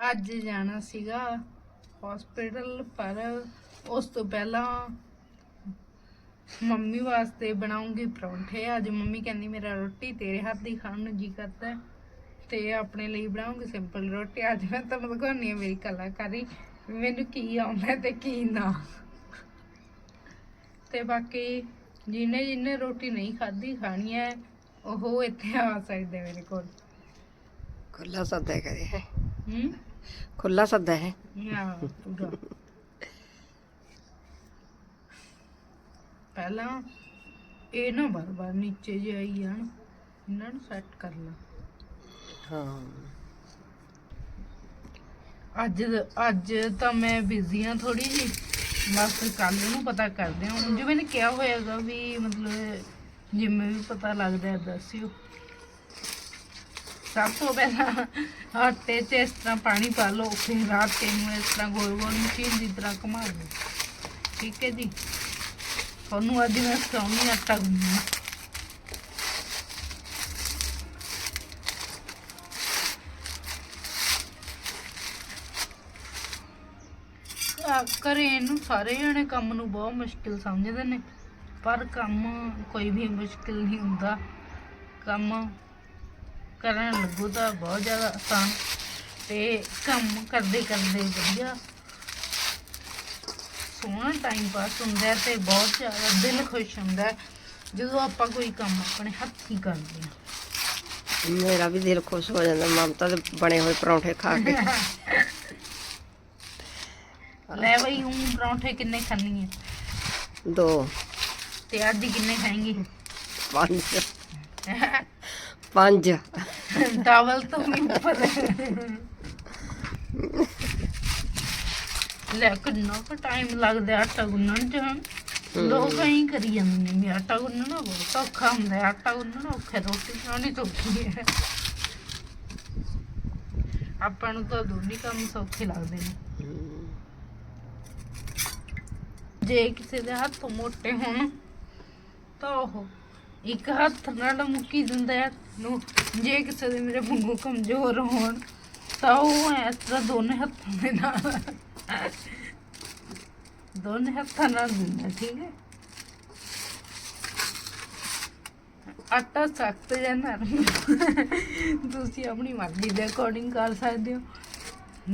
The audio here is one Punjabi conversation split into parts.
ਅੱਜ ਜਾਣਾ ਸੀਗਾ ਹਸਪੀਟਲ ਪਰ ਉਸ ਤੋਂ ਪਹਿਲਾਂ ਮੰਮੀ ਵਾਸਤੇ ਬਣਾਉਂਗੀ ਪਰੌਂਠੇ। ਅੱਜ ਮੰਮੀ ਕਹਿੰਦੀ ਮੇਰਾ ਰੋਟੀ ਤੇਰੇ ਹੱਥ ਦੀ ਖਾਣ ਨੂੰ ਜੀ ਕਰਦਾ। ਤੇ ਆਪਣੇ ਲਈ ਬਣਾਉਂਗੀ ਸਿੰਪਲ ਰੋਟੀ। ਅੱਜ ਮੈਂ ਤੁਹਾਨੂੰ ਦਿਖਾਉਣੀ ਹੈ ਮੇਰੀ ਕਲਾਕਾਰੀ। ਮੈਨੂੰ ਕੀ ਆਉਂਦਾ ਤੇ ਕੀ ਨਾ। ਤੇ ਬਾਕੀ ਜਿਹਨੇ ਜਿਹਨੇ ਰੋਟੀ ਨਹੀਂ ਖਾਧੀ ਖਾਣੀ ਹੈ ਉਹ ਇੱਥੇ ਆ ਸਕਦੇ ਮੇਰੇ ਕੋਲ। ਖੁੱਲਾ ਸੱਦਾ ਕਰੇ। ਹੈ ਹੂੰ? ਖੁੱਲਾ ਸੱਦਾ ਹੈ। ਪੂਰਾ ਪਹਿਲਾਂ ਇਹ ਨਾ ਬਾਰ ਬਾਰ ਨੀਚੇ ਜਿਹੇ ਆਈ ਜਾਣ ਇਹਨਾਂ ਨੂੰ ਸੈੱਟ ਕਰ ਲਾ। ਹਾਂ। ਅੱਜ ਅੱਜ ਤਾਂ ਮੈਂ ਬਿਜ਼ੀ ਆ ਥੋੜੀ ਜੀ ਬਸ ਕੱਲ ਨੂੰ ਪਤਾ ਕਰਦੇ ਹਾਂ। ਹੁਣ ਜਿਵੇਂ ਨੇ ਕਿਹਾ ਹੋਏਗਾ ਵੀ ਮਤਲਬ ਜਿਵੇਂ ਵੀ ਪਤਾ ਲੱਗਦਾ ਹੈ ਦੱਸਿਓ। ਸਭ ਤੋਂ ਪਹਿਲਾਂ ਆਟੇ 'ਚ ਇਸ ਤਰ੍ਹਾਂ ਪਾਣੀ ਪਾ ਲਓ, ਫਿਰ ਆਟੇ ਨੂੰ ਇਸ ਤਰ੍ਹਾਂ ਗੋਲ ਗੋਲ ਮਸ਼ੀਨ ਦੀ ਤਰ੍ਹਾਂ ਘੁਮਾ ਲਓ ਠੀਕ ਹੈ ਜੀ? ਤੁਹਾਨੂੰ ਅੱਜ ਮੈਂ ਸਿਖਾਉਂਦੀ ਆਟਾ ਗੁੰਨਣਾ। ਘ- ਘਰੇ ਇਹਨੂੰ ਸਾਰੇ ਜਣੇ ਕੰਮ ਨੂੰ ਬਹੁਤ ਮੁਸ਼ਕਿਲ ਸਮਝਦੇ ਨੇ, ਪਰ ਕੰਮ ਕੋਈ ਵੀ ਮੁਸ਼ਕਿਲ ਨਹੀਂ ਹੁੰਦਾ। ਕੰਮ ਕਰਨ ਲੱਗੋ ਤਾਂ ਬਹੁਤ ਜ਼ਿਆਦਾ ਆਸਾਨ। ਤੇ ਕੰਮ ਕਰਦੇ ਕਰਦੇ ਵਧੀਆ। ਸੋਹਣਾ ਟਾਈਮ ਪਾਸ ਹੁੰਦਾ ਤੇ ਬਹੁਤ ਜ਼ਿਆਦਾ ਦਿਲ ਖੁਸ਼ ਹੁੰਦਾ ਜਦੋਂ ਆਪਾਂ ਕੋਈ ਕੰਮ ਆਪਣੇ ਹੱਥੀਂ ਕਰਦੇ ਹਾਂ। ਮੇਰਾ ਵੀ ਦਿਲ ਖੁਸ਼ ਹੋ ਜਾਂਦਾ ਮਮਤਾ ਦੇ ਬਣੇ ਹੋਏ ਪਰੌਂਠੇ ਖਾ ਕੇ। ਲੈ ਬਈ ਹੂੰ ਪਰੌਂਠੇ ਕਿੰਨੇ ਖਾਣੀ ਹੈ? ਦੋ। ਤੇ ਅੱਜ ਕਿੰਨੇ ਖਾਏਂਗੀ? ਪੰਜ। ਪੰਜ। ਡਬਲ ਤੋਂ ਵੀ ਉੱਪਰ। ਲੈ ਕਿੰਨਾ ਕੁ ਟਾਈਮ ਲੱਗਦਾ ਆਟਾ ਗੁੰਨਣ ਚ ਲੋਕ ਐਂ ਕਰੀ ਜਾਂਦੇ ਨੇ ਵੀ ਆਟਾ ਗੁੰਨਣਾ ਬਹੁਤ ਔਖਾ ਹੁੰਦਾ ਹੈ ਆਟਾ ਗੁੰਨਣਾ ਔਖਾ ਹੈ, ਰੋਟੀ ਬਣਾਉਣੀ ਸੌਖੀ ਹੈ। ਆਪਾਂ ਨੂੰ ਤਾਂ ਦੋਨੇ ਕੰਮ ਸੌਖੇ ਲੱਗਦੇ ਨੇ। ਜੇ ਕਿਸੇ ਦੇ ਹੱਥ ਮੋਟੇ ਹੋਣ ਤਾਂ ਉਹ ਇੱਕ ਹੱਥ ਨਾਲ ਮੁੱਕੀ ਦਿੰਦਾ ਹੈ ਨੂੰ। ਜੇ ਕਿਸੇ ਦੇ ਮੇਰੇ ਵਾਂਗੂ ਕਮਜ਼ੋਰ ਹੋਣ, ਤਾਂ ਉਹ ਇਸ ਤਰ੍ਹਾਂ ਦੋਨੇ ਹੱਥਾਂ ਦੇ ਨਾਲ ਦੋਨੇ ਹੱਥਾਂ ਨਾਲ ਦਿੰਦਾ, ਠੀਕ ਹੈ? ਆਟਾ ਸਖਤ ਜਾਂ ਨਰਮ? ਤੁਸੀਂ ਆਪਣੀ ਮਰਜ਼ੀ ਦੇ ਅਕੋਰਡਿੰਗ ਕਰ ਸਕਦੇ ਹੋ।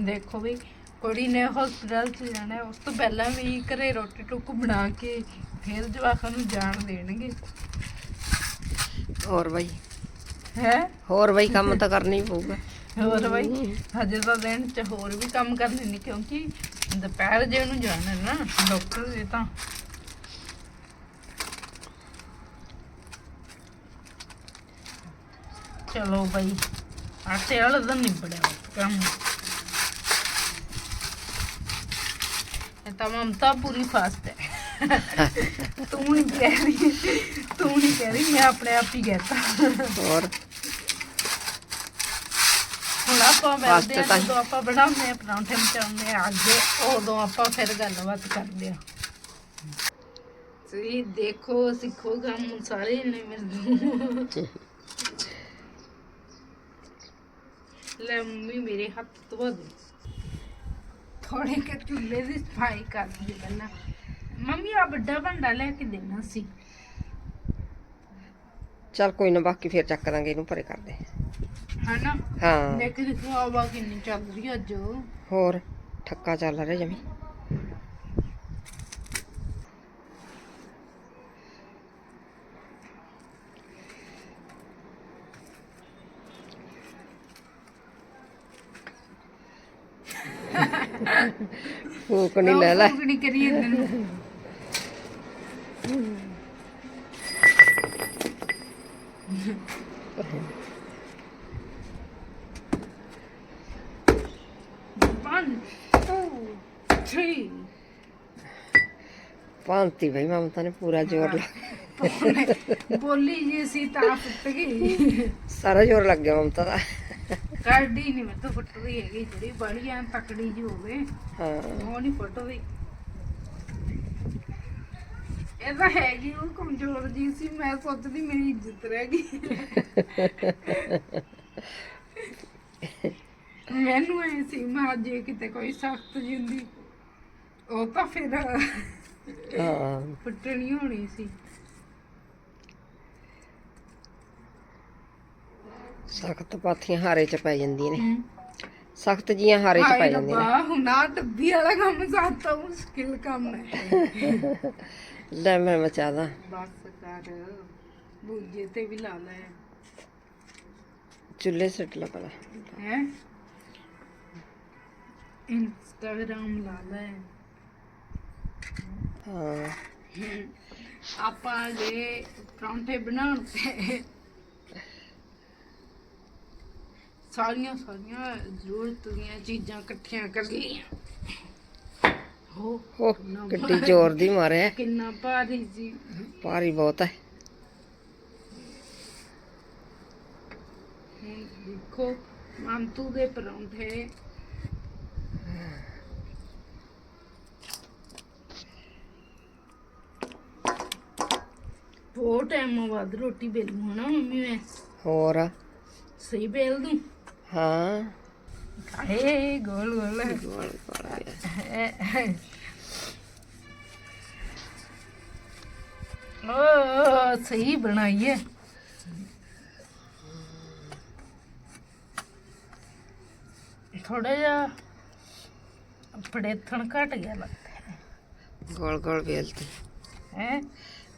ਦੇਖੋ ਵੀ ਕੁੜੀ ਨੇ ਹਸਪੀਟਲ ਚ ਜਾਣਾ ਉਸ ਤੋਂ ਪਹਿਲਾਂ ਵੀ ਘਰੇ ਰੋਟੀ ਟੁੱਕ ਬਣਾ ਕੇ ਫਿਰ ਜਵਾਕਾਂ ਨੂੰ ਜਾਣ ਦੇਣਗੇ। ਹੋਰ ਬਈ। ਹੈ? ਹੋਰ ਬਈ ਕੰਮ ਤਾਂ ਕਰਨਾ ਹੀ ਪਊਗਾ। ਹੋਰ ਬਈ ਹਜੇ ਤਾਂ ਦਿਨ ਚ ਹੋਰ ਵੀ ਕੰਮ ਕਰਨੇ ਨੇ ਕਿਉਂਕਿ ਦੁਪਹਿਰ ਜੇ ਨੂੰ ਜਾਣਾ ਨਾ ਡਾਕਟਰ ਦੇ ਤਾਂ। ਚਲੋ ਬਈ ਆਟੇ ਵਾਲਾ ਤਾਂ ਨਿਬੜਿਆ ਕੰਮ। ਇਹ ਤਾਂ ਮਮਤਾ ਪੂਰੀ ਫਾਸਟ ਹੈ। ਤੂੰ ਨਹੀਂ ਕਹਿ ਰਹੀ ਤੂੰ ਨਹੀਂ ਕਹਿ ਰਹੀ ਮੈਂ ਆਪਣੇ ਆਪ ਹੀ ਕਹਿਤਾ। ਹੋਰ? ਹੁਣ ਆਪਾਂ ਮਿਲਦੇ ਤਾਂ- ਜਦੋਂ ਆਪਾਂ ਬਣਾਉਂਦੇ ਆ ਪਰੌਂਠੇ ਮਚਾਉਂਦੇ ਆ ਅੱਗੇ ਉਦੋਂ ਆਪਾਂ ਫਿਰ ਗੱਲਬਾਤ ਕਰਦੇ ਆ। ਤੁਸੀਂ ਦੇਖੋ ਸਿੱਖੋ ਕੰਮ ਸਾਰੇ ਨੇ ਮੇਰੇ ਲੈ ਮੰਮੀ ਮੇਰੇ ਹੱਥ ਧੋ ਦੇ ਥੋੜੇ ਕੇ ਚੁੱਲ੍ਹੇ ਦੀ ਸਫ਼ਾਈ ਕਰ ਦੀ ਪਹਿਲਾਂ। ਮੰਮੀ ਆ ਵੱਡਾ ਭਾਂਡਾ ਲੈ ਕੇ ਦੇਣਾ ਸੀ। ਚੱਲ ਕੋਈ ਨਾ ਬਾਕੀ ਫੇਰ ਚੱਕ ਦਾਂਗੇ ਇਹਨੂੰ ਪਰੇ ਕਰਦੇ ਹਨਾ? ਹਾਂ। ਦੇਖ ਦੇਖੋ ਹਵਾ ਕਿੰਨੀ ਚੱਲ ਰਹੀ ਅੱਜ। ਹੋਰ ਠੱਕਾ ਚੱਲ ਰਿਹਾ ਜਮੀ। ਫੂਕ ਨਹੀਂ ਲੈ ਲੈ। ਕਿਹੜੀ ਕਰੀ ਜਾਂਦੇ ਨੇ ਬਈ ਮਮਤਾ ਨੇ ਪੂਰਾ ਜ਼ੋਰ ਲਾ ਬੋਲੀ ਜੀ ਸੀ ਤਾਂ ਫੁੱਟ ਗਈ ਸਾਰਾ ਜ਼ੋਰ ਲੱਗ ਗਿਆ ਮਮਤਾ ਦਾ ਕਾਢੀ ਨਹੀਂ ਮੈਂ ਤਾਂ ਫੁੱਟਦੀ ਹੈਗੀ ਜਿਹੜੀ ਬੜੀ ਐ ਤਕੜੀ ਜੀ ਹੋਵੇ ਹਾਂ ਉਹ ਨਹੀਂ ਫੁੱਟਦੀ ਇਹ ਤਾਂ ਹੈਗੀ ਉਹ ਕਮਜ਼ੋਰ ਜੀ ਸੀ ਮੈਂ ਸੋਚਦੀ ਮੇਰੀ ਇੱਜ਼ਤ ਰਹਿ ਗਈ। ਮੈਨੂੰ ਐ ਸੀ ਮੈਂ ਜੇ ਕਿਤੇ ਕੋਈ ਸਖਤ ਜੀ ਹੁੰਦੀ ਉਹ ਤਾਂ ਫਿਰ ਹਾਂ। ਫੁੱਟਣੀ ਹੋਣੀ ਸੀ। ਸਖਤ ਪਾਥੀਆਂ ਹਾਰੇ ਚ ਪੈ ਜਾਂਦੀਆਂ ਨੇ। ਸਖਤ ਜੀਆਂ ਹਾਰੇ ਚ ਪੈ ਜਾਂਦੀਆਂ ਰੱਬਾ ਹੁਣ ਆਹ ਡੱਬੀ ਵਾਲਾ ਕੰਮ ਸਾਤਾ ਮੁਸ਼ਕਿਲ ਕੰਮ ਹੈ। ਨੇ ਲੈ ਮੈਂ ਮਚਾਦਾ ਬਸ ਕਰ ਬੂਜੇ ਤੇ ਵੀ ਲਾ ਲੈ। ਚੁੱਲ੍ਹੇ ਸਿੱਟ ਲਾ ਪਹਿਲਾਂ ਹੈ? ਇੰਸਟਾਗ੍ਰਾਮ ਲਾ ਲੈ। ਹਾਂ। ਆਪਾਂ ਜੇ ਪਰੌਂਠੇ ਬਣਾਉਣ ਤੇ ਸਾਰੀਆਂ ਸਾਰੀਆਂ ਜ਼ਰੂਰਤ ਦੀਆਂ ਚੀਜ਼ਾਂ ਇਕੱਠੀਆਂ ਕਰ ਲਈਆਂ। ਹੋ ਹੋ ਕਿੱਡੀ ਜ਼ੋਰ ਦੀ ਮਾਰਿਆ ਕਿੰਨਾ ਭਾਰੀ ਸੀ ਭਾਰੀ ਬਹੁਤ ਹੈ। ਹੁਣ ਦੇਖੋ ਮੰਤੂ ਦੇ ਪਰੌਂਠੇ। ਬਹੁਤ ਟਾਈਮ ਬਾਅਦ ਰੋਟੀ ਬੇਲੂ ਹਨਾ ਮੰਮੀ ਮੈਂ? ਹੋਰ? ਸਹੀ ਬੇਲ ਦੂੰ? ਹਾਂ। ਏ ਗੋਲ ਗੋਲ ਗੋਲ ਗੋਲ ਗਿਆ। ਓ ਸਹੀ ਬਣਾਈ ਹੈ ਥੋੜਾ ਜਿਹਾ ਪੜੇਥਣ ਘਟ ਗਿਆ ਲੱਗਦਾ ਗੋਲ ਗੋਲ ਬੇਲਤੀ ਹੈ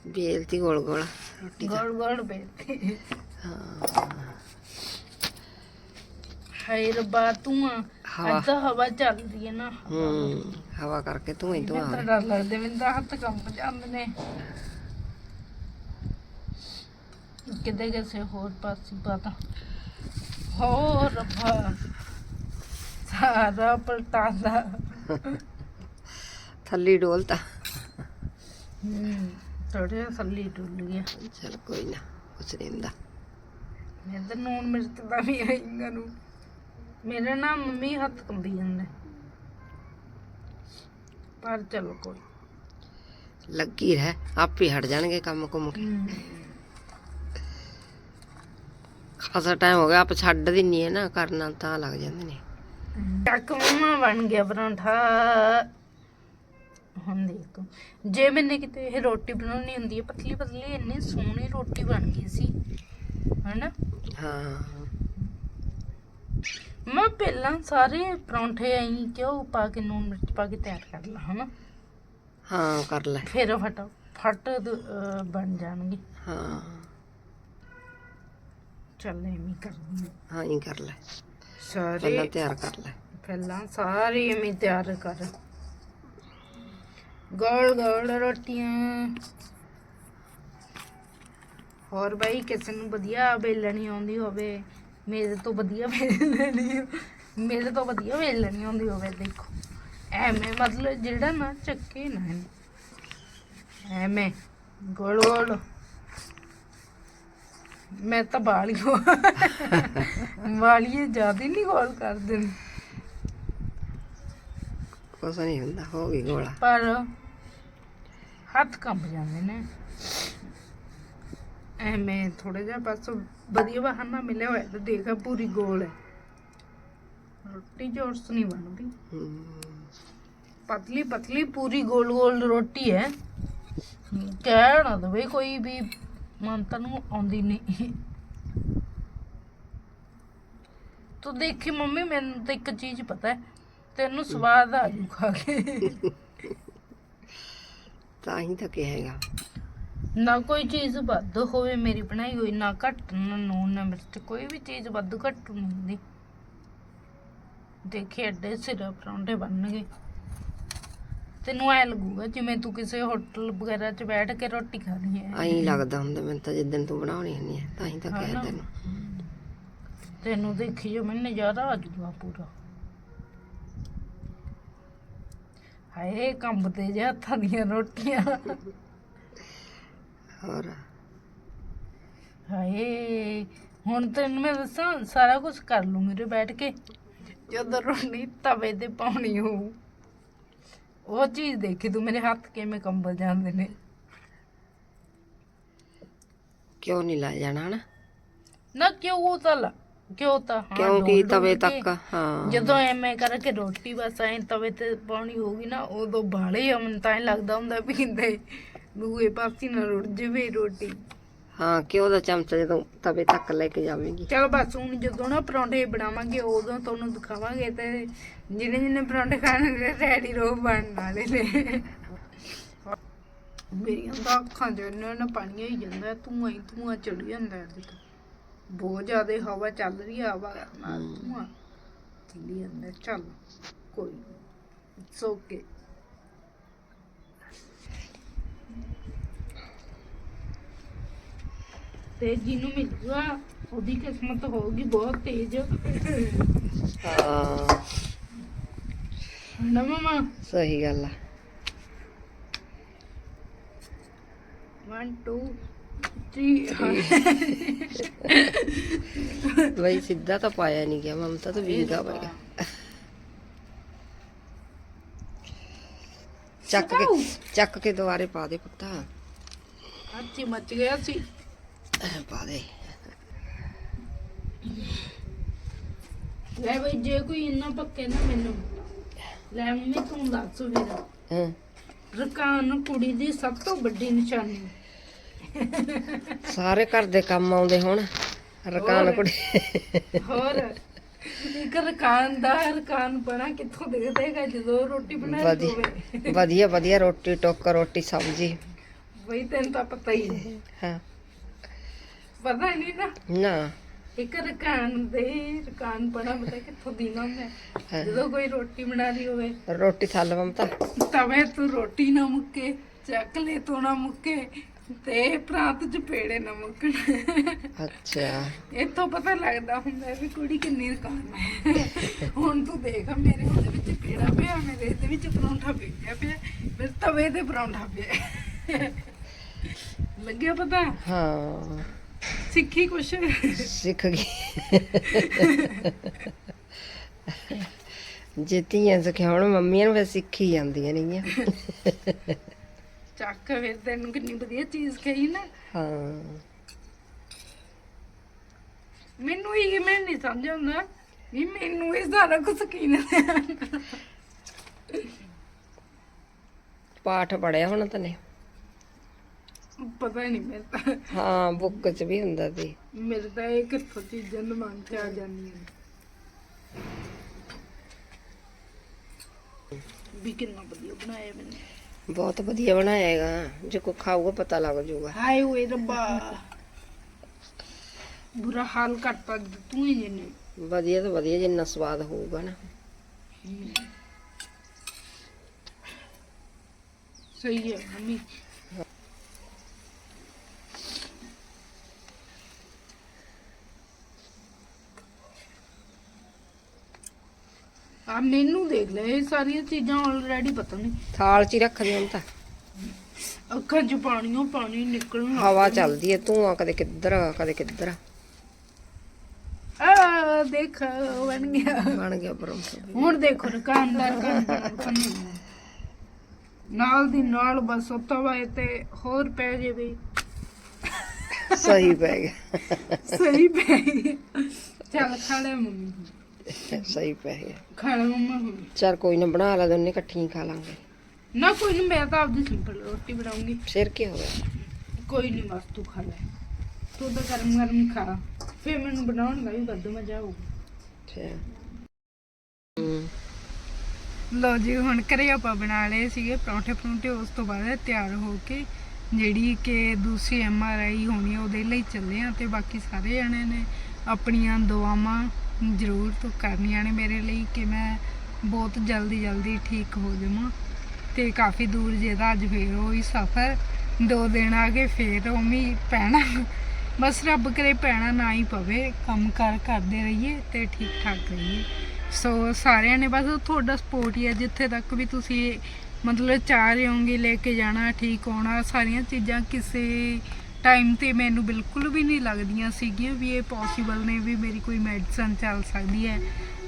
ਬੇਲਤੀ ਗੋਲ ਗੋਲ ਰੋਟੀ ਗੋਲ ਗੋਲ ਬੇਲਤੀ ਹਾਂ ਹਾਏ ਰੱਬਾ ਤੂੰ ਹਵਾ ਚੱਲਦੀ ਹੈ ਨਾ ਹੂੰ ਹਵਾ ਕਰਕੇ ਤੂੰ ਹੀ ਤੂੰ ਮੈਨੂੰ ਤਾਂ ਡਰ ਲੱਗਦਾ ਮੈਨੂੰ ਤਾਂ ਹੱਥ ਕੰਬ ਜਾਂਦੇ ਨੇ। ਕਿਤੇ ਕਿਸੇ ਹੋਰ ਪਾਸੇ ਪਤਾ ਹੋ ਰੱਬਾ ਸਾਰਾ ਪਲਟਾਦਾ। ਥੱਲੀ ਡੋਲਤਾ। ਹੂੰ ਥੋੜੇ ਥੱਲੀ ਡੁੱਲ ਗਿਆ। ਚਲ ਕੋਈ ਨਾ ਕੁਛ ਨਹੀਂ ਹੁੰਦਾ। ਮੈਂ ਤਾਂ ਨੂਨ ਮਿਰਚ ਦਾ ਵੀ ਆਈਂਗਾ ਨੂੰ। ਮੇਰੇ ਨਾ ਮੰਮੀ ਹੱਥ ਕੰਬੀ ਜਾਂਦੇ। ਪਰ ਚਲੋ ਕੋਈ ਲੱਗੀ ਰਹਿ ਆਪੇ ਹਟ ਜਾਣਗੇ ਕੰਮ ਕੁਮ ਕੇ। ਖਾਸਾ ਟਾਈਮ ਹੋ ਗਿਆ ਆਪ ਛੱਡ ਦਿੰਨੀ ਹੈ ਨਾ ਕਰਨਾ ਤਾਂ ਲੱਗ ਜਾਂਦੇ ਨੇ। ਟੱਕ ਮਮਾ ਬਣ ਗਿਆ ਪਰਾਂਠਾ? ਹੁਣ ਦੇਖੋ। ਜੇ ਮੈਨੇ ਕਿਤੇ ਇਹ ਰੋਟੀ ਬਣਾਉਣੀ ਹੁੰਦੀ ਹੈ ਪਤਲੀ ਪਤਲੀ ਇੰਨੀ ਸੋਹਣੀ ਰੋਟੀ ਬਣ ਗਈ ਸੀ। ਹਨਾ? ਹਾਂ। ਮੈਂ ਪਹਿਲਾਂ ਸਾਰੇ ਪਰੌਂਠੇ ਆਈ ਕਿਉਂ ਪਾ ਕੇ ਨੂਨ ਮਿਰਚ ਪਾ ਕੇ ਤਿਆਰ ਕਰ ਲਾ ਹਨਾ? ਹਾਂ ਕਰ ਲੈ। ਫਿਰ ਫਟ ਫਟ ਅਹ, ਬਣ ਜਾਣਗੇ। ਹਾਂ। ਚੱਲ ਐਵੇਂ ਕਰਦੀ ਹਾਂ। ਹਾਂ ਹੀ ਕਰ ਲੈ। ਪਹਿਲਾਂ ਸਾਰੇ ਤਿਆਰ ਕਰ ਲੈ। ਪਹਿਲਾਂ ਸਾਰੇ ਐਵੇਂ ਤਿਆਰ ਕਰ। ਗੋਲ ਗੋਲ ਰੋਟੀਆਂ। ਹੋਰ ਬਾਈ ਕਿਸੇ ਨੂੰ ਵਧੀਆ ਵੇਲਣੀ ਆਉਂਦੀ ਹੋਵੇ ਮੇਰੇ ਤੋਂ ਵਧੀਆ ਵੇਲਣੀ ਮੇਰੇ ਤੋਂ ਵਧੀਆ ਵੇਲਣੀ ਆਉਂਦੀ ਹੋਵੇ ਦੇਖੋ। ਐਵੇਂ ਮਤਲਬ ਜਿਹੜਾ ਨਾ ਚੱਕੇ ਨਾ। ਐਵੇਂ। ਗੋਲ ਗੋਲ। ਮੈਂ ਤਾਂ ਬਾਲੀਓ ਵਾਲੀਏ ਜ਼ਿਆਦਾ ਨਹੀਂ ਗੋਲ ਕਰ ਦੇਣੀ ਕੁਛ ਨਹੀਂ ਹੁੰਦਾ ਹੋ ਗਈ ਗੋਲਾ। ਪਰ ਹੱਥ ਕੰਬ ਜਾਂਦੇ ਨੇ। ਐਵੇਂ ਥੋੜਾ ਜਿਹਾ ਬਸ ਵਧੀਆ ਬਹਾਨਾ ਮਿਲਿਆ ਹੋਇਆ ਤੇ ਦੇਖ ਪੂਰੀ ਗੋਲ ਹੈ। ਰੋਟੀ ਜੋਰਸ ਨਹੀਂ ਬਣਦੀ। ਪਤਲੀ ਪਤਲੀ ਪੂਰੀ ਗੋਲ ਗੋਲ ਰੋਟੀ ਹੈ। ਕਹਿ ਦਵੇ ਕੋਈ ਵੀ ਮੰਤਾ ਨੂੰ ਆਉਂਦੀ ਨਹੀਂ। ਤੂੰ ਦੇਖੀ ਮੰਮੀ, ਮੈਨੂੰ ਤਾਂ ਇੱਕ ਚੀਜ਼ ਪਤਾ ਹੈ, ਤੈਨੂੰ ਸਵਾਦ ਆ ਜੂ ਖਾ ਕੇ। ਤਾਂ ਹੀ ਤਾਂ ਕਹੇਗਾ ਨਾ ਕੋਈ ਚੀਜ਼ ਵੱਧ ਹੋਵੇ ਮੇਰੀ ਬਣਾਈ ਹੋਈ ਨਾ ਘੱਟ ਨਾ ਨੂਨ ਨਾ ਮਿਰਚ ਕੋਈ ਵੀ ਚੀਜ਼ ਵੱਧ ਘੱਟ ਨਹੀਂ ਹੁੰਦੀ। ਦੇਖੇ ਐਡੇ ਸਿਰ ਪਰੌਂਠੇ ਬਣਨਗੇ। ਤੈਨੂੰ ਐ ਲੱਗੂਗਾ ਜਿਵੇਂ ਤੂੰ ਕਿਸੇ ਹੋਟਲ ਵਗੈਰਾ 'ਚ ਬੈਠ ਕੇ ਰੋਟੀ ਖਾ ਰਹੀ ਹੈ। ਐਂ ਲੱਗਦਾ ਹੁੰਦਾ ਮੈਨੂੰ ਤਾਂ ਜਿੱਦਣ ਤੂੰ ਬਣਾਉਣੀ ਹੁੰਦੀ ਹੈ ਤਾਂ ਹੀ ਤਾਂ ਕਿਹਾ। ਤੈਨੂੰ। ਤੈਨੂੰ ਦੇਖੀ ਜੋ ਮੈਨੂੰ ਨਜ਼ਾਰਾ ਆ ਜੂਗਾ ਪੂਰਾ। ਹਾਏ ਕੰਬਦੇ ਜੇ ਹੱਥਾਂ ਦੀਆਂ ਰੋਟੀਆਂ। ਹੋਰ? ਹਾਏ ਹੁਣ ਤੈਨੂੰ ਮੈਂ ਦੱਸਾਂ ਸਾਰਾ ਕੁਝ ਕਰ ਲੂ ਮੇਰੇ ਬੈਠ ਕੇ। ਜਦੋਂ ਰੋਟੀ ਤਵੇ ਤੇ ਪਾਉਣੀ ਹੋ ਉਹ ਚੀਜ਼ ਦੇਖੀ ਤੂੰ ਮੇਰੇ ਹੱਥ ਕਿਵੇਂ ਕੰਬਲ ਜਾਂਦੇ ਨੇ। ਕਿਉਂ ਨਹੀਂ ਲਾ ਜਾਣਾ ਹਨਾ? ਨਾ ਕਿਉਂ ਉਹ ਤਾਂ ਲਾ ਕਿਉਂ ਤਾਂ ਹਾਂ, ਕਿਉਂਕਿ ਡੋਲ ਤਵੇ ਕੇ। ਤੱਕ ਹਾਂ। ਜਦੋਂ ਐਵੇਂ ਕਰਕੇ ਰੋਟੀ ਬਸ ਐ ਤਵੇ ਤੇ ਪਾਉਣੀ ਹੋਗੀ ਨਾ ਉਦੋਂ ਬਾਲੇ ਅਮਨ ਤਾਂ ਐਂ ਲੱਗਦਾ ਹੁੰਦਾ ਵੀ ਕਿੰਦੇ ਦੂਏ ਪਾਸੇ ਨਾ ਰੁੜ ਜਾਵੇ ਰੋਟੀ। ਹਾਂ ਘਿਓ ਦਾ ਚਮਚਾ ਜਦੋਂ ਤਵੇ ਤੱਕ ਲੈ ਕੇ ਜਾਵੇਂਗੀ? ਚਲ ਬਸ ਹੁਣ ਜਦੋਂ ਨਾ ਪਰੌਂਠੇ ਬਣਾਵਾਂਗੇ ਉਦੋਂ ਤੁਹਾਨੂੰ ਦਿਖਾਵਾਂਗੇ ਤੇ ਜਿਹਨੇ ਜਿਹਨੇ ਪਰੌਂਠੇ ਖਾਣੇ ਨੇ ਰੈਡੀ ਰੋ ਬਣਨ ਵਾਲੇ ਨੇ ਮੇਰੀਆਂ ਤਾਂ ਅੱਖਾਂ ਚ ਇੰਨਾ ਨਾ ਪਾਣੀ ਹੀ ਜਾਂਦਾ ਧੂਆਂ ਹੀ ਧੂਆਂ ਚੜ ਜਾਂਦਾ ਇਹਦੇ ਤੋਂ। ਬਹੁਤ ਜ਼ਿਆਦਾ ਹਵਾ ਚੱਲ ਰਹੀ ਹੈ ਹਵਾ ਨਾਲ। ਧੂਆਂ ਚੱਲੀ ਜਾਂਦਾ। ਚੱਲ ਕੋਈ ਇਟਸ ਓਕੇ ਤੇ ਜਿਹਨੂੰ ਮਿਲੂਗਾ ਉਹਦੀ ਕਿਸਮਤ ਹੋਊਗੀ ਬਹੁਤ ਤੇਜ਼ ਹਾਂ ਨਾ ਮਮਾ ਸਹੀ ਗੱਲ ਆ 1 2 3 ਬਈ ਸਿੱਧਾ ਤਾਂ ਪਾਇਆ ਨਹੀਂ ਗਿਆ ਮਮਤਾ ਤਾਂ ਵੀਗਾ ਪਏਗਾ ਚੱਕ ਕੇ ਚੱਕ ਕੇ ਦੁਬਾਰੇ ਪਾ ਦੇ ਪੁੱਤਾ ਅੱਛੀ ਮੱਚ ਗਿਆ ਸੀ ਪਾ ਦੇ ਲੈ ਬਈ ਜੇ ਕੋਈ ਇੰਨਾ ਪੱਕੇ ਨਾ ਮੈਨੂੰ। ਲੈ ਮੰਮੀ ਤੂੰ ਦੱਸ ਫਿਰ। ਹਾਂ। ਰਕਾਨ ਕੁੜੀ ਦੀ ਸਭ ਤੋਂ ਵੱਡੀ ਨਿਸ਼ਾਨੀ। ਸਾਰੇ ਘਰ ਦੇ ਕੰਮ ਆਉਂਦੇ ਹੁਣ ਰਕਾਨ ਹੋਰ। ਕੁੜੀ। ਹੋਰ। ਇੱਕ ਰਕਾਨ ਦਾ ਰਕਾਨ ਬਣਾ ਕਿੱਥੋਂ ਦੇਖਦੇਗਾ ਜਦੋਂ ਰੋਟੀ ਵਧੀਆ ਹੋਵੇ। ਵਧੀਆ ਵਧੀਆ ਰੋਟੀ ਟੋਕਾ ਰੋਟੀ ਸਬਜ਼ੀ। ਬਈ ਤੈਨੂੰ ਤਾਂ ਪਤਾ ਹੀ ਹੈ। ਹਾਂ। ਪਤਾ ਨਹੀਂ ਨਾ। ਨਾ। ਇੱਕ ਰਕਾਨ ਦੇ ਰਕਾਨ ਬਣਾ ਪਤਾ ਕਿੱਥੋਂ ਦੀਨਾ ਮੈਂ। ਹਾਂ। ਜਦੋਂ ਕੋਈ ਰੋਟੀ ਬਣਾ ਰਹੀ ਹੋਵੇ। ਰੋਟੀ ਥੱਲ ਮਮਤਾ ਤਵੇ ਤੋਂ ਰੋਟੀ ਨਾ ਮੁੱਕੇ ਚੱਕਲੇ ਤੋਂ ਨਾ ਮੁੱਕੇ ਤੇ ਪ੍ਰਾਂਤ ਚ ਪੇੜੇ ਨਾ ਮੁੱਕਣ। ਅੱਛਾ। ਇੱਥੋਂ ਪਤਾ ਲੱਗਦਾ ਹੁੰਦਾ ਵੀ ਕੁੜੀ ਕਿੰਨੀ ਰਕਾਨ ਹੈ। ਹੁਣ ਤੂੰ ਦੇਖ ਮੇਰੇ ਉਹਦੇ ਵਿੱਚ ਪੇੜਾ ਪਿਆ ਮੇਰੇ ਇਹਦੇ ਵਿੱਚ ਪਰੌਂਠਾ ਪਿਆ ਪਿਆ ਮੇਰੇ ਤਵੇ ਤੇ ਪਰੌਂਠਾ ਪਿਆ। ਲੱਗਿਆ ਪਤਾ? ਹਾਂ। ਸਿੱਖੀ ਕੁਛ ਸਿੱਖ ਗਈ ਜੇ ਧੀਆਂ ਸਿਖਾਉਣ ਮੰਮੀਆਂ ਨੂੰ ਫਿਰ ਸਿੱਖੀ ਜਾਂਦੀਆਂ ਨੇਗੀਆਂ ਚੱਕ ਫਿਰ ਤੈਨੂੰ ਕਿੰਨੀ ਵਧੀਆ ਚੀਜ਼ ਕਹੀ ਨਾ ਹਾਂ ਮੈਨੂੰ ਇਹ ਮੈਂ ਨਹੀਂ ਸਮਝ ਆਉਂਦਾ ਵੀ ਮੈਨੂੰ ਇਹ ਸਾਰਾ ਕੁਝ ਕੀ ਨਾ ਪਾਠ ਪੜਿਆ ਹੋਣਾ ਤਨੇ ਪਤਾ ਨਹੀਂ ਮੇਰੇ ਤਾਂ ਹਾਂ ਬੁੱਕ 'ਚ ਵੀ ਹੁੰਦਾ ਸੀ। ਮੇਰੇ ਤਾਂ ਇਹ ਕਿੱਥੋਂ ਚੀਜ਼ਾਂ ਦਿਮਾਗ 'ਚ ਆ ਜਾਂਦੀਆਂ ਨੇ ਵੀ ਕਿੰਨਾ ਵਧੀਆ ਬਣਾਇਆ ਮੈਨੇ ਬਹੁਤ ਵਧੀਆ ਬਣਾਇਆ ਹੈਗਾ ਜੇ ਕੋਈ ਖਾਊਗਾ ਪਤਾ ਲੱਗ ਜਾਊਗਾ ਹਾਏ ਓਏ ਰੱਬਾ ਬੁਰਾ ਹਾਲ ਕਰਤਾ ਤੂੰ ਹੀ ਜਿਹਨੇ ਵਧੀਆ ਤੋਂ ਵਧੀਆ ਜਿੰਨਾ ਸਵਾਦ ਹੋਊਗਾ ਨਾ ਸਹੀ ਹੈ ਮੰਮੀ ਆ ਮੈਨੂੰ ਦੇਖ ਲੈ ਇਹ ਸਾਰੀਆਂ ਚੀਜ਼ਾਂ ਆਲਰੇਡੀ ਪਤਾ ਨਹੀਂ। ਥਾਲ 'ਚ ਹੀ ਹੁਣ ਤਾਂ। ਅੱਖਾਂ 'ਚ ਪਾਣੀਓ ਪਾਣੀ ਨਿਕਲਣ ਲੱਗ ਹਵਾ ਚੱਲਦੀ ਹੈ ਧੂਆਂ ਕਦੇ ਕਿੱਧਰ ਆ, ਕਦੇ ਕਿੱਧਰ ਆ। ਆ ਦੇਖ ਬਣ ਗਿਆ। ਬਣ ਗਿਆ ਪਰੌਂਠਾ ਹੁਣ ਦੇਖੋ ਦੁਕਾਨਦਾਰ ਕੰਮ ਨਾਲ ਦੀ ਨਾਲ ਬਸ ਤਵੇ ਤੇ ਹੋਰ ਪੈ ਜਾਵੇ। ਸਹੀ ਪੈ ਗਿਆ। ਸਹੀ ਪੈ ਗਿਆ। ਚੱਲ ਖਾ ਲੈ ਮੰਮੀ। ਸਹੀ ਪੈ ਗਿਆ ਖਾ ਲੈ ਮੰਮਾ। ਚਲ ਕੋਈ ਨਾ ਬਣਾ ਲਾ ਦੋਨੇ ਇਕੱਠੀਆਂ ਹੀ ਖਾ ਲਾਂਗੇ। ਨਾ ਕੋਈ ਨਹੀਂ ਮੈਂ ਤਾਂ ਆਪਦੀ ਸਿੰਪਲ ਰੋਟੀ ਬਣਾਉਂਗੀ। ਫਿਰ ਕੀ ਹੋ ਗਿਆ ਕੋਈ ਨਹੀਂ ਬਸ ਤੂੰ ਖਾ ਲੈ। ਤੂੰ ਤਾਂ ਗਰਮ ਗਰਮ ਖਾ। ਫਿਰ ਮੈਨੂੰ ਬਣਾਉਣ ਦਾ ਵੀ ਵੱਧ ਮਜ਼ਾ ਆਊਗਾ। ਹਮ, ਲੋ ਜੀ ਹੁਣ ਘਰੇ ਆਪਾਂ ਬਣਾ ਲਏ ਸੀਗੇ ਪਰੌਂਠੇ ਪਰੌਂਠੇ ਉਸ ਤੋਂ ਬਾਅਦ ਤਿਆਰ ਹੋ ਕੇ ਜਿਹੜੀ ਕਿ ਦੂਸਰੀ ਐਮ ਆਰ ਆਈ ਹੋਣੀ ਆ ਉਹਦੇ ਲਈ ਚੱਲੇ ਆ ਤੇ ਬਾਕੀ ਸਾਰੇ ਜਣੇ ਨੇ ਆਪਣੀਆਂ ਦੁਆਵਾਂ ਜ਼ਰੂਰ ਤੂੰ ਕਰਨੀਆਂ ਨੇ ਮੇਰੇ ਲਈ ਕਿ ਮੈਂ ਬਹੁਤ ਜਲਦੀ ਜਲਦੀ ਠੀਕ ਹੋ ਜਾਵਾਂ ਤੇ ਕਾਫੀ ਦੂਰ ਜਿਹਦਾ ਅੱਜ ਫੇਰ ਹੋਈ ਸਫ਼ਰ, ਦੋ ਦਿਨ ਆ ਕੇ ਫੇਰ ਉਮੀ ਪੈਣਾ। ਬਸ ਰੱਬ ਕਰੇ ਪੈਣਾ ਨਾ ਹੀ ਪਵੇ, ਕੰਮ ਕਾਰ ਕਰਦੇ ਰਹੀਏ ਤੇ ਠੀਕ ਠਾਕ ਰਹੀਏ। ਸੋ ਸਾਰਿਆਂ ਨੇ ਬਸ ਤੁਹਾਡਾ ਸਪੋਰਟ ਹੀ ਹੈ ਜਿੱਥੇ ਤੱਕ ਵੀ ਤੁਸੀਂ ਮਤਲਬ ਚਾਹ ਰਹੇ ਹੋਗੇ ਲੈ ਕੇ ਜਾਣਾ, ਠੀਕ ਹੋਣਾ, ਸਾਰੀਆਂ ਚੀਜ਼ਾਂ ਕਿਸੇ ਟਾਈਮ ਤੇ ਮੈਨੂੰ ਬਿਲਕੁਲ ਵੀ ਨਹੀਂ ਲੱਗਦੀਆਂ ਸੀਗੀਆਂ ਵੀ ਇਹ ਪੋਸੀਬਲ ਨੇ ਵੀ ਮੇਰੀ ਕੋਈ ਮੈਡੀਸਨ ਚੱਲ ਸਕਦੀ ਹੈ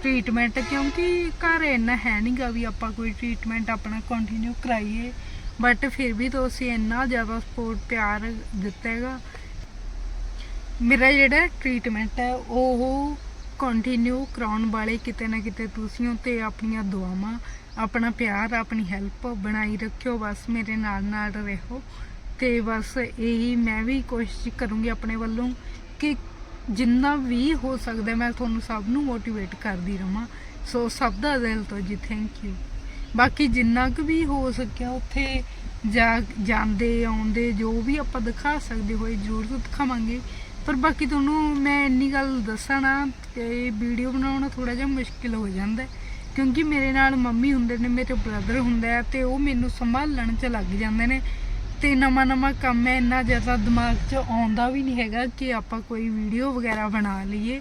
ਟ੍ਰੀਟਮੈਂਟ ਕਿਉਂਕਿ ਘਰ ਇੰਨਾ ਹੈ ਨਹੀਂਗਾ ਵੀ ਆਪਾਂ ਕੋਈ ਟ੍ਰੀਟਮੈਂਟ ਆਪਣਾ ਕੰਟੀਨਿਊ ਕਰਾਈਏ ਬਟ ਫਿਰ ਵੀ ਤੁਸੀਂ ਇੰਨਾ ਜ਼ਿਆਦਾ ਸਪੋਰਟ ਪਿਆਰ ਦਿੱਤਾ ਹੈਗਾ। ਮੇਰਾ ਜਿਹੜਾ ਟ੍ਰੀਟਮੈਂਟ ਹੈ, ਉਹ ਕੰਟੀਨਿਊ ਕਰਾਉਣ ਵਾਲੇ ਕਿਤੇ ਨਾ ਕਿਤੇ ਤੁਸੀਂ ਤੇ ਆਪਣੀਆਂ ਦੁਆਵਾਂ, ਆਪਣਾ ਪਿਆਰ, ਆਪਣੀ ਹੈਲਪ ਬਣਾਈ ਰੱਖਿਓ, ਬਸ ਮੇਰੇ ਨਾਲ ਨਾਲ ਰਹੋ। ਤੇ ਬਸ ਇਹੀ ਮੈਂ ਵੀ ਕੋਸ਼ਿਸ਼ ਕਰੂੰਗੀ ਆਪਣੇ ਵੱਲੋਂ ਕਿ ਜਿੰਨਾ ਵੀ ਹੋ ਸਕਦਾ ਮੈਂ ਤੁਹਾਨੂੰ ਸਭ ਨੂੰ ਮੋਟੀਵੇਟ ਕਰਦੀ ਰਵਾਂ। ਸੋ ਸਭ ਦਾ ਦਿਲ ਤੋਂ ਜੀ ਥੈਂਕ ਯੂ ਬਾਕੀ ਜਿੰਨਾ ਕੁ ਵੀ ਹੋ ਸਕਿਆ ਉੱਥੇ ਜਾ, ਜਾਂਦੇ, ਆਉਂਦੇ, ਜੋ ਵੀ ਆਪਾਂ ਦਿਖਾ ਸਕਦੇ ਹੋਏ, ਜ਼ਰੂਰ ਦਿਖਾਵਾਂਗੇ। ਪਰ ਬਾਕੀ ਤੁਹਾਨੂੰ ਮੈਂ ਇੰਨੀ ਗੱਲ ਦੱਸਣਾ ਕਿ ਵੀਡੀਓ ਬਣਾਉਣਾ ਥੋੜਾ ਜਿਹਾ ਮੁਸ਼ਕਿਲ ਹੋ ਜਾਂਦਾ ਕਿਉਂਕਿ ਮੇਰੇ ਨਾਲ ਮੰਮੀ ਹੁੰਦੇ ਨੇ, ਮੇਰੇ ਬ੍ਰਦਰ ਹੁੰਦਾ ਹੈ, ਤੇ ਉਹ ਮੈਨੂੰ ਸੰਭਾਲਣ ਚ ਲੱਗ ਜਾਂਦੇ ਨੇ। ਤੇ ਨਵਾਂ ਨਵਾਂ ਕੰਮ ਹੈ, ਇੰਨਾ ਜ਼ਿਆਦਾ ਦਿਮਾਗ 'ਚ ਆਉਂਦਾ ਵੀ ਨਹੀਂ ਹੈਗਾ ਕਿ ਆਪਾਂ ਕੋਈ ਵੀਡੀਓ ਵਗੈਰਾ ਬਣਾ ਲਈਏ।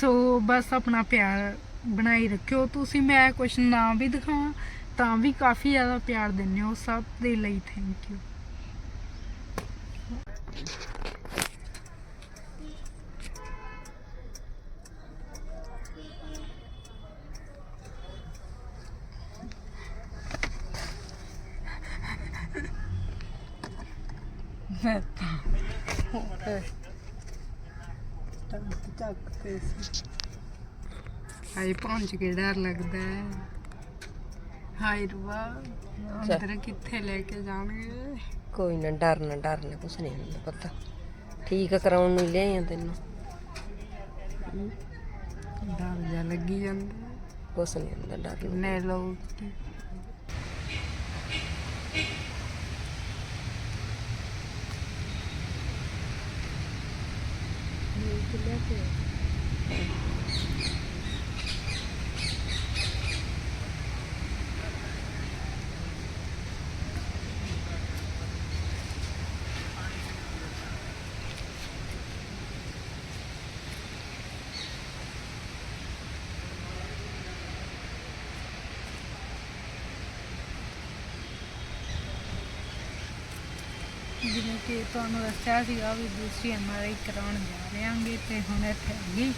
ਸੋ ਬਸ ਆਪਣਾ ਪਿਆਰ ਬਣਾਈ ਰੱਖਿਓ। ਤੁਸੀਂ, ਮੈਂ ਕੁਛ ਨਾ ਵੀ ਦਿਖਾਵਾਂ, ਤਾਂ ਵੀ ਕਾਫੀ ਜ਼ਿਆਦਾ ਪਿਆਰ ਦਿੰਦੇ ਹੋ। ਸਭ ਦੇ ਲਈ ਥੈਂਕ ਯੂ ਮੈਂ ਤਾਂ ਹੋਰ ਟੰਗ ਚੱਕ ਤੇ ਸੀ ਹਾਈ ਪਹੁੰਚ ਕੇ ਡਰ ਲੱਗਦਾ ਹੈ। ਹਾਈ ਰੁਆ ਅੰਦਰ ਕਿੱਥੇ ਲੈ ਕੇ ਜਾਣਗੇ? ਕੋਈ ਨਾ ਡਰਨਾ ਡਰਨਾ ਕੁਛ ਨਹੀਂ ਹੁੰਦਾ ਪਤਾ। ਠੀਕ ਕਰਾਉਣ ਨੂੰ ਹੀ ਲਿਆਈਆਂ ਤੈਨੂੰ। ਡਰ ਜਾ ਲੱਗੀ ਜਾਂਦਾ। ਕੁਛ ਨਹੀਂ ਹੁੰਦਾ ਡਰ ਨੂੰ ਜਿਵੇਂ ਕਿ ਤੁਹਾਨੂੰ ਦੱਸਿਆ ਸੀਗਾ ਵੀ ਦੂਸਰੀ ਐਮਆਰਆਈ ਕਰਾਉਣ ਜਾ ਰਹੇ ਆਂਗੇ ਤੇ ਹੁਣ ਇੱਥੇ ਆ ਗਈ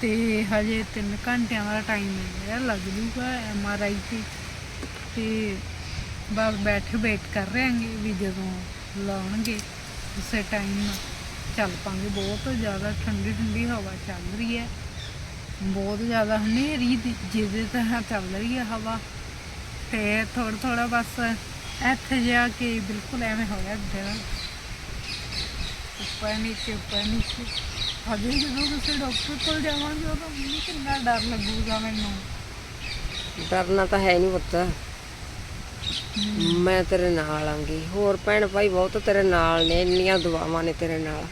ਤੇ ਹਜੇ 3 ਘੰਟਿਆਂ ਦਾ ਟਾਈਮ ਹੈ ਲੱਗ ਜੂਗਾ ਐਮਆਰਆਈ ਤੇ। ਤੇ ਬਸ ਬੈਠੇ ਵੇਟ ਕਰ ਰਹੇ ਆਂਗੇ ਵੀ ਜਦੋਂ ਲਾਉਣਗੇ, ਉਸੇ ਟਾਈਮ ਚੱਲ ਪਾਂਗੇ, ਬਹੁਤ ਜ਼ਿਆਦਾ ਠੰਡੀ ਠੰਡੀ ਹਵਾ ਚੱਲ ਰਹੀ ਹੈ। ਬਹੁਤ ਜ਼ਿਆਦਾ ਹਨੇਰੀ ਦੀ, ਜਿਹਦੇ ਤਰ੍ਹਾਂ ਚੱਲ ਰਹੀ ਹੈ ਹਵਾ। ਤੇ ਥੋੜਾ ਥੋੜਾ ਬਸ ਇੱਥੇ ਜਾ ਕੇ ਬਿਲਕੁਲ ਐਵੇਂ ਹੋ ਗਿਆ ਦਿਲ ਉੱਪਰ ਨੀਚੇ ਉੱਪਰ ਨੀਚੇ। ਅਜੇ ਜਦੋਂ ਕਿਸੇ ਡਾਕਟਰ ਕੋਲ ਜਾਵਾਂਗੇ ਉਦੋਂ ਮੈਨੂੰ ਕਿੰਨਾ ਡਰ ਲੱਗੂਗਾ ਮੈਨੂੰ। ਡਰਨਾ ਤਾਂ ਹੈ ਨਹੀਂ ਪੁੱਤ। ਮੈਂ ਤੇਰੇ ਨਾਲ ਆਂਗੀ। ਹੋਰ ਭੈਣ ਭਾਈ ਬਹੁਤ ਤੇਰੇ ਨਾਲ ਨੇ ਇੰਨੀਆਂ ਦੁਆਵਾਂ ਨੇ ਤੇਰੇ ਨਾਲ।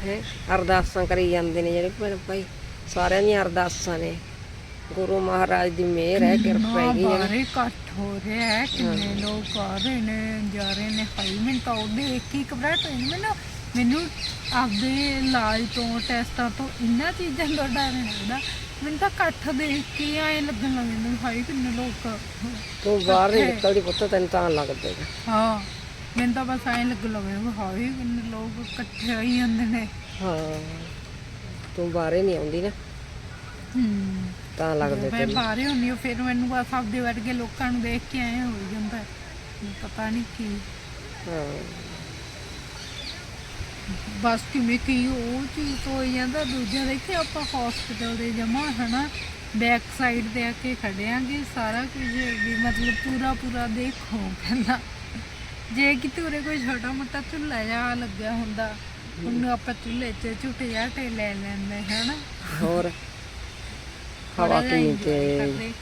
ਹੈ? ਅਰਦਾਸਾਂ ਕਰੀ ਜਾਂਦੇ ਨੇ ਜਿਹੜੇ ਭੈਣ ਭਾਈ। ਸਾਰਿਆਂ ਦੀਆਂ ਅਰਦਾਸਾਂ ਨੇ। ਗੁਰੂ ਮਹਾਰਾਜ ਦੀ ਮਿਹਰ ਹੈ ਕਿਰਪਾ ਹੈਗੀ ਹੈ ਬਾਰੇ ਇਕੱਠ ਹੋ ਰਿਹਾ ਹੈ ਕਿੰਨੇ ਲੋਕ ਆ ਰਹੇ ਨੇ ਜਾ ਰਹੇ ਨੇ। ਹਾਈ ਮੈਨੂੰ ਤਾਂ ਉਹ ਦੇਖ ਕੇ ਘਬਰਾਹਟ ਹੋਈ ਮੈਨੂੰ ਮੈਨੂੰ ਆਪਦੇ ਇਲਾਜ ਤੋਂ ਟੈਸਟਾਂ ਤੋਂ ਇਹਨਾਂ ਚੀਜ਼ਾਂ ਤੋਂ ਡਰ ਲੱਗਦਾ। ਮੈਨੂੰ ਤਾਂ ਇਕੱਠ ਦੇਖ ਕੇ ਐਂ ਲੱਗਣ ਲੱਗ ਜਾਂਦਾ ਹਾਈ ਕਿੰਨੇ ਲੋਕ ਤੂੰ ਬਾਹਰ ਨਹੀਂ ਨਿਕਲਦੀ ਪੁੱਤ ਤੈਨੂੰ ਤਾਂ ਲੱਗਦਾ। ਹਾਂ ਮੈਨੂੰ ਤਾਂ ਬਸ ਐਂ ਲੱਗਣ ਲੱਗ ਜਾਂਦਾ ਹਾਈ ਕਿੰਨੇ ਲੋਕ ਇਕੱਠੇ ਹੋਈ ਜਾਂਦੇ ਨੇ। ਹਾਂ ਤੂੰ ਬਾਹਰੇ ਨਹੀਂ ਆਉਂਦੀ ਨਾ। ਹੂੰ। ਤਾਂ ਲੱਗਦਾ ਮੈਂ ਬਾਹਰ ਹੁੰਦੀ ਹਾਂ ਫਿਰ ਮੈਨੂੰ ਬਸ ਆਪਦੇ ਵਰਗੇ ਲੋਕਾਂ ਨੂੰ ਦੇਖ ਕੇ ਐਂ ਹੋ ਜਾਂਦਾ। ਪਤਾ ਨਹੀਂ ਕੀ। ਹਾਂ। ਬਸ ਕਿਵੇਂ ਕੀ ਉਹ ਚੀਜ਼ ਹੋ ਜਾਂਦਾ ਦੂਜਾ ਦੇਖੇ ਆਪਾਂ ਹਸਪੀਟਲ ਦੇ ਜਮਾ ਹਨਾ ਬੈਕ ਸਾਈਡ ਤੇ ਆ ਕੇ ਖੜਿਆਂਗੇ ਸਾਰਾ ਕੁਝ ਵੀ ਮਤਲਬ ਪੂਰਾ ਪੂਰਾ ਦੇਖੋ ਪਹਿਲਾਂ। ਜੇ ਕਿਤੇ ਉਰੇ ਕੋਈ ਛੋਟਾ ਮੋਟਾ ਝੁੱਲਾ ਜਿਹਾ ਲੱਗਿਆ ਹੁੰਦਾ ਉਹਨੂੰ ਆਪਾਂ ਝੁੱਲੇ 'ਚ ਝੁੱਟੇ ਜਾਟੇ ਲੈ ਲੈਂਦੇ ਹਨਾ। ਹੋਰ? ਹਵਾ ਕਿੰਨੀ ਤੇ।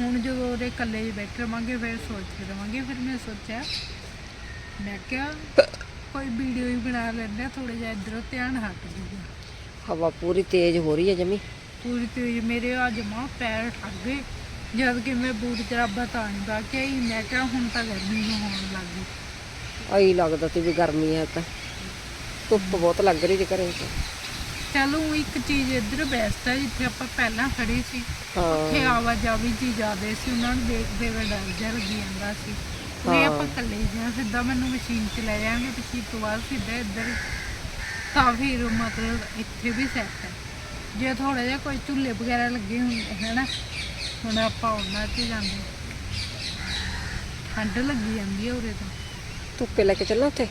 ਹੁਣ ਜਦੋਂ ਉਹਦੇ ਇਕੱਲੇ ਹੀ ਬੈਠੇ ਰਵਾਂਗੇ ਫਿਰ ਸੋਚਦੇ ਰਵਾਂਗੇ ਫਿਰ ਮੈਂ ਸੋਚਿਆ ਮੈਂ ਕਿਹਾ ਕੋਈ ਵੀਡੀਓ ਹੀ ਬਣਾ ਲੈਂਦੇ ਥੋੜਾ ਜਿਹਾ ਇਧਰੋਂ ਧਿਆਨ ਹਟ ਜੂਗਾ ਹਵਾ ਪੂਰੀ ਤੇਜ਼ ਹੋ ਰਹੀ ਹੈ ਜਮੀ। ਪੂਰੀ ਤੇ ਮੇਰੇ ਆ ਜਮਾ ਪੈਰ ਠੱਗ ਗਏ ਜਦ ਕਿ ਮੈਂ ਬੂਟ ਜਰਾਬਾ ਤਾਂ ਨਹੀਂ ਪਾ ਕੇ ਆਈ ਮੈਂ ਕਿਹਾ ਹੁਣ ਤਾਂ ਗਰਮੀ ਨੂੰ ਹੋਣ ਲੱਗ ਗਈ। ਆਈ ਲੱਗਦਾ ਤੇ ਵੀ ਗਰਮੀ ਹੈ ਤਾਂ। ਧੁੱਪ ਬਹੁਤ ਲੱਗ ਰਹੀ ਤੇ ਘਰੇ। ਚ ਚਲੋ ਇੱਕ ਚੀਜ਼ ਇੱਧਰ ਬੈਸਟ ਹੈ ਜਿੱਥੇ ਆਪਾਂ ਪਹਿਲਾਂ ਖੜੇ ਸੀ ਉੱਥੇ ਹਾਂ ਆਵਾਜਾਈ ਜੀ ਜ਼ਿਆਦੇ ਸੀ ਉਹਨਾਂ ਨੂੰ ਦੇਖਦੇ ਹੋਏ ਡਰ ਜਿਹਾ ਲੱਗੀ ਜਾਂਦਾ ਸੀ। ਉਹ ਹਾਂ। ਆਪਾਂ ਇਕੱਲੇ ਜਾਂ ਸਿੱਧਾ ਮੈਨੂੰ ਮਸ਼ੀਨ 'ਚ ਲੈ ਜਾਾਂਗੇ ਮਸ਼ੀਨ ਤੋਂ ਬਾਅਦ ਸਿੱਧਾ ਇੱਧਰ ਤਾਂ ਫਿਰ ਮਤਲਬ ਇੱਥੇ ਵੀ ਸੈੱਟ ਹੈ। ਜੇ ਥੋੜਾ ਜਿਹਾ ਕੋਈ ਝੁੱਲੇ ਵਗੈਰਾ ਲੱਗੇ ਹੁੰਦੇ ਹੈ ਨਾ ਹੁਣ ਆਪਾਂ ਉਹਨਾਂ 'ਚ ਜਾਂਦੇ। ਠੰਡ ਲੱਗੀ ਜਾਂਦੀ ਹੈ ਉਰੇ ਤਾਂ। ਧੁੱਪੇ ਲੈ ਕੇ ਚੱਲਾਂ ਉੱਥੇ?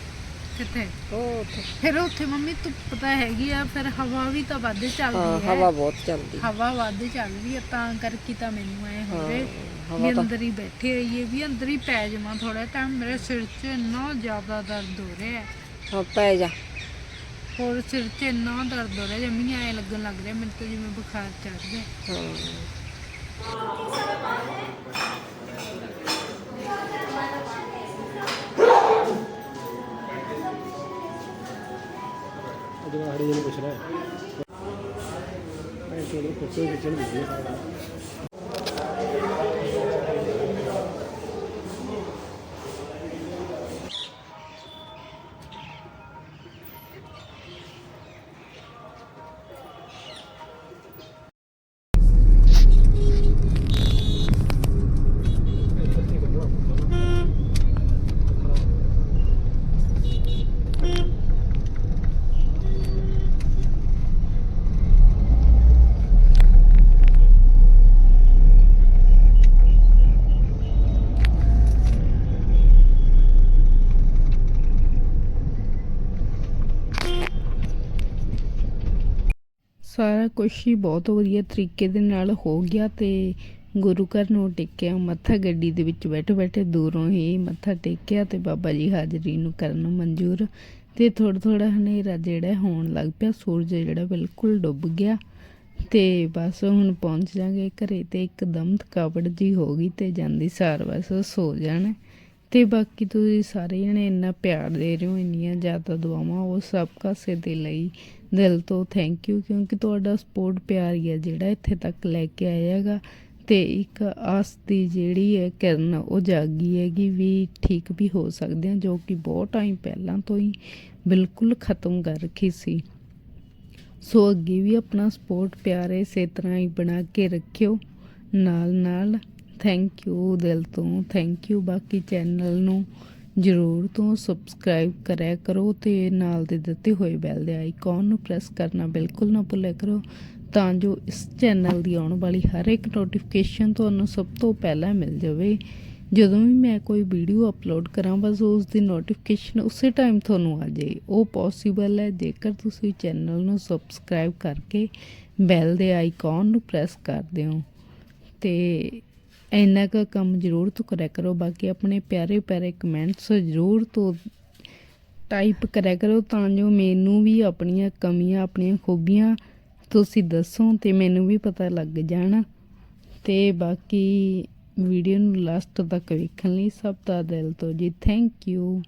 ਕਿੱਥੇ? ਉਹ ਉੱਥੇ। ਫਿਰ ਉੱਥੇ ਮੰਮੀ ਧੁੱਪ ਤਾਂ ਹੈਗੀ ਆ ਫਿਰ ਹਵਾ ਵੀ ਤਾਂ ਵੱਧ ਹਾਂ ਚੱਲਦੀ ਹੈ ਹਵਾ ਬਹੁਤ ਚੱਲਦੀ। ਹਵਾ ਵੱਧ ਚੱਲ ਰਹੀ ਆ ਤਾਂ ਕਰਕੇ ਤਾਂ ਮੈਨੂੰ ਐ ਹੋ ਹਾਂ, ਹਵਾ ਵੀ ਤਾਂ- ਅੰਦਰ ਹੀ ਬੈਠੇ ਰਹੀਏ ਵੀ ਅੰਦਰ ਹੀ ਪੈ ਜਾਵਾਂ ਥੋੜਾ ਟਾਈਮ ਮੇਰੇ ਸਿਰ 'ਚ ਇੰਨਾ ਜ਼ਿਆਦਾ ਦਰਦ ਹੋ ਰਿਹਾ ਹੈ। ਹਾਂ ਪੈ ਜਾ। ਹੋਰ ਸਿਰ 'ਚ ਇੰਨਾ ਦਰਦ ਹੋ ਰਿਹਾ ਜਮੀ ਐ ਲੱਗਣ ਲੱਗ ਰਿਹਾ ਮੈਨੂੰ ਤਾਂ ਜਿਵੇਂ ਬੁਖਾਰ ਚੜ ਗਿਆ। ਹਾਂ। ਉਹਦੇ ਨਾਲ ਹੜੀ ਜਿਹਨੂੰ ਪੁੱਛਣਾ ਹੈ। ਚਲੋ ਫੋਟੋ ਖਿੱਚਣ ਦੀ ਹੈ ਕੁਝ ਹੀ ਬਹੁਤ ਵਧੀਆ ਤਰੀਕੇ ਦੇ ਨਾਲ ਹੋ ਗਿਆ ਤੇ ਗੁਰੂ ਘਰ ਨੂੰ ਟੇਕਿਆ, ਮੱਥਾ ਗੱਡੀ ਦੇ ਵਿੱਚ ਬੈਠੇ ਬੈਠੇ ਦੂਰੋਂ ਹੀ ਮੱਥਾ ਟੇਕਿਆ ਤੇ ਬਾਬਾ ਜੀ ਹਾਜ਼ਰੀ ਨੂੰ ਕਰਨ ਮਨਜ਼ੂਰ ਤੇ ਥੋੜਾ ਥੋੜਾ ਹਨੇਰਾ ਜਿਹੜਾ ਹੋਣ ਲੱਗ ਪਿਆ, ਸੂਰਜ ਜਿਹੜਾ ਬਿਲਕੁਲ ਡੁੱਬ ਗਿਆ ਤੇ ਬਸ ਹੁਣ ਪਹੁੰਚ ਜਾਗੇ ਘਰੇ ਤੇ ਇੱਕਦਮ ਥਕਾਵਟ ਜੀ ਹੋ ਗਈ ਤੇ ਜਾਂਦੀ ਸਾਰ ਬਸ ਸੋ ਜਾਣਾ। ਤੇ ਬਾਕੀ ਤੁਸੀਂ ਸਾਰੇ ਜਣੇ ਇੰਨਾ ਪਿਆਰ ਦੇ ਰਹੇ ਹੋ, ਇੰਨੀਆਂ ਜ਼ਿਆਦਾ ਦੁਆਵਾਂ ਉਹ ਸਭ ਕਾਸੇ ਦੇ ਲਈ ਦਿਲ ਤੋਂ ਥੈਂਕ ਯੂ ਕਿਉਂਕਿ ਤੁਹਾਡਾ ਸਪੋਰਟ ਪਿਆਰ ਹੀ ਹੈ ਜਿਹੜਾ ਇੱਥੇ ਤੱਕ ਲੈ ਕੇ ਆਇਆ ਆਇਆਗਾ ਤੇ ਇੱਕ ਆਸ ਦੀ ਜਿਹੜੀ ਹੈ ਕਿਰਨ, ਉਹ ਜਾਗੀ ਹੈਗੀ ਵੀ ਠੀਕ ਵੀ ਹੋ ਸਕਦੇ ਆ ਜੋ ਕਿ ਬਹੁਤ ਟਾਈਮ ਪਹਿਲਾਂ ਤੋਂ ਹੀ ਬਿਲਕੁਲ ਖਤਮ ਕਰ ਰੱਖੀ ਸੀ। ਸੋ ਅੱਗੇ ਵੀ ਆਪਣਾ ਸਪੋਰਟ ਪਿਆਰ ਇਸੇ ਤਰ੍ਹਾਂ ਹੀ ਬਣਾ ਕੇ ਰੱਖਿਓ। ਨਾਲ ਨਾਲ ਥੈਂਕ ਯੂ ਦਿਲ ਤੋਂ ਥੈਂਕ ਯੂ ਬਾਕੀ ਚੈਨਲ ਨੂੰ ਜ਼ਰੂਰ ਤੋਂ ਸਬਸਕ੍ਰਾਈਬ ਕਰਿਆ ਕਰੋ ਤੇ ਨਾਲ ਦੇ ਦਿੱਤੇ ਹੋਏ ਬੈਲ ਦੇ ਆਈਕਨ ਨੂੰ ਪ੍ਰੈਸ ਕਰਨਾ ਬਿਲਕੁਲ ਨਾ ਭੁੱਲਿਆ ਕਰੋ, ਤਾਂ ਜੋ ਇਸ ਚੈਨਲ ਦੀ ਆਉਣ ਵਾਲੀ ਹਰ ਇੱਕ ਨੋਟੀਫਿਕੇਸ਼ਨ ਤੁਹਾਨੂੰ ਸਭ ਤੋਂ ਪਹਿਲਾਂ ਮਿਲ ਜਾਵੇ। ਜਦੋਂ ਵੀ ਮੈਂ ਕੋਈ ਵੀਡੀਓ ਅਪਲੋਡ ਕਰਾਂ, ਬਸ ਉਸ ਦੀ ਨੋਟੀਫਿਕੇਸ਼ਨ ਉਸੇ ਟਾਈਮ ਤੁਹਾਨੂੰ ਆ ਜਾਏ। ਉਹ ਪੋਸੀਬਲ ਹੈ, ਜੇਕਰ ਤੁਸੀਂ ਚੈਨਲ ਨੂੰ ਸਬਸਕ੍ਰਾਈਬ ਕਰਕੇ ਬੈਲ ਦੇ ਆਈਕਨ ਨੂੰ ਪ੍ਰੈਸ ਕਰਦੇ ਹੋ। ਤੇ ਇੰਨਾ ਕੁ ਕੰਮ ਜ਼ਰੂਰ ਤੋਂ ਕਰਿਆ ਕਰੋ, ਬਾਕੀ ਆਪਣੇ ਪਿਆਰੇ ਪਿਆਰੇ ਕਮੈਂਟਸ ਜ਼ਰੂਰ ਤੋਂ ਟਾਈਪ ਕਰਿਆ ਕਰੋ ਤਾਂ ਜੋ ਮੈਨੂੰ ਵੀ ਆਪਣੀਆਂ ਕਮੀਆਂ, ਆਪਣੀਆਂ ਖੂਬੀਆਂ ਤੁਸੀਂ ਦੱਸੋ ਤੇ ਮੈਨੂੰ ਵੀ ਪਤਾ ਲੱਗ ਜਾਣ। ਤੇ ਬਾਕੀ ਵੀਡੀਓ ਨੂੰ ਲਾਸਟ ਤੱਕ ਵੇਖਣ ਲਈ ਸਭ ਦਾ ਦਿਲ ਤੋਂ ਜੀ ਥੈਂਕ ਯੂ